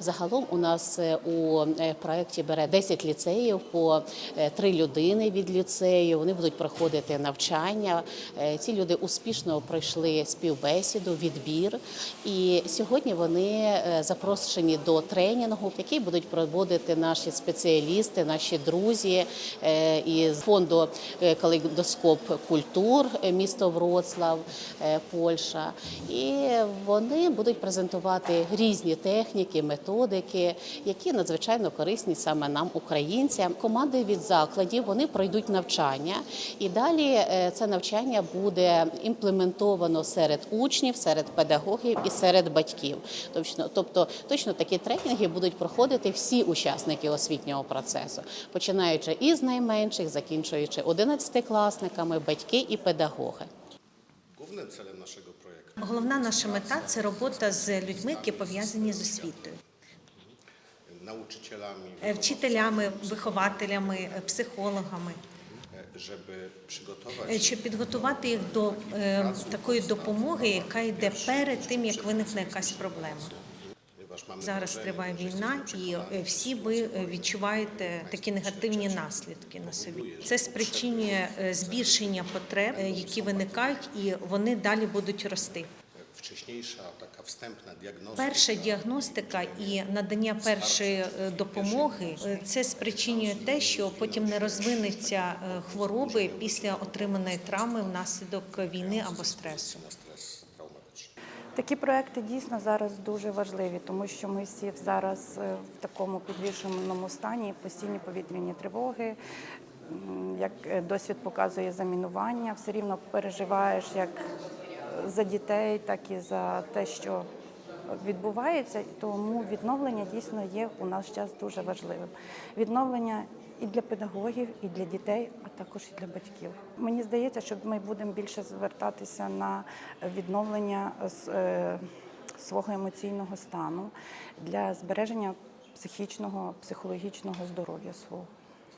Загалом у нас е, у е, проєкті бере 10 ліцеїв по е, три людини від ліцею. Вони будуть проходити навчання. Е, Ці люди успішно пройшли співбесіду, відбір. І сьогодні вони е, запрошені до тренінгу, який будуть проводити наші спеціалісти, наші друзі е, із фонду е, Калейдоскоп культур е, місто Вроцлав, е, Польща. І вони будуть презентувати різні техніки, методики, які надзвичайно корисні саме нам, українцям. Команди від закладів вони пройдуть навчання, і далі е, це навчання буде імплементовано серед учнів, серед педагогів і серед батьків. Точно, тобто точно такі тренінги будуть проходити всі учасники освітнього процесу, починаючи із найменших, закінчуючи 11-класниками, батьки і педагоги. Głównym celem naszego projektu Головна наша мета це робота з людьми, які пов'язані з освітою, вчителями, вихователями, психологами, e, щоб підготувати їх до такої допомоги, яка йде перед тим, як виникне якась проблема. Зараз триває війна, і всі ви відчуваєте такі негативні наслідки на собі. Це спричинює е, збільшення потреб, які виникають, і вони далі будуть рости. Перша діагностика і надання першої е, допомоги е, це спричинює те, що потім не розвинеться е, хвороби після отриманої травми внаслідок війни або стресу. Такі проекти дійсно зараз дуже важливі, тому що ми всі зараз в такому підвішеному стані, постійні повітряні тривоги. Як досвід показує замінування, все рівно переживаєш як за дітей, так і за те, що відбувається. Тому відновлення дійсно є у наш час дуже важливим. Відновлення і для педагогів, і для дітей, а також і для батьків. Мені здається, що ми будемо більше звертатися на відновлення з- е, свого емоційного стану для збереження психічного, психологічного здоров'я свого.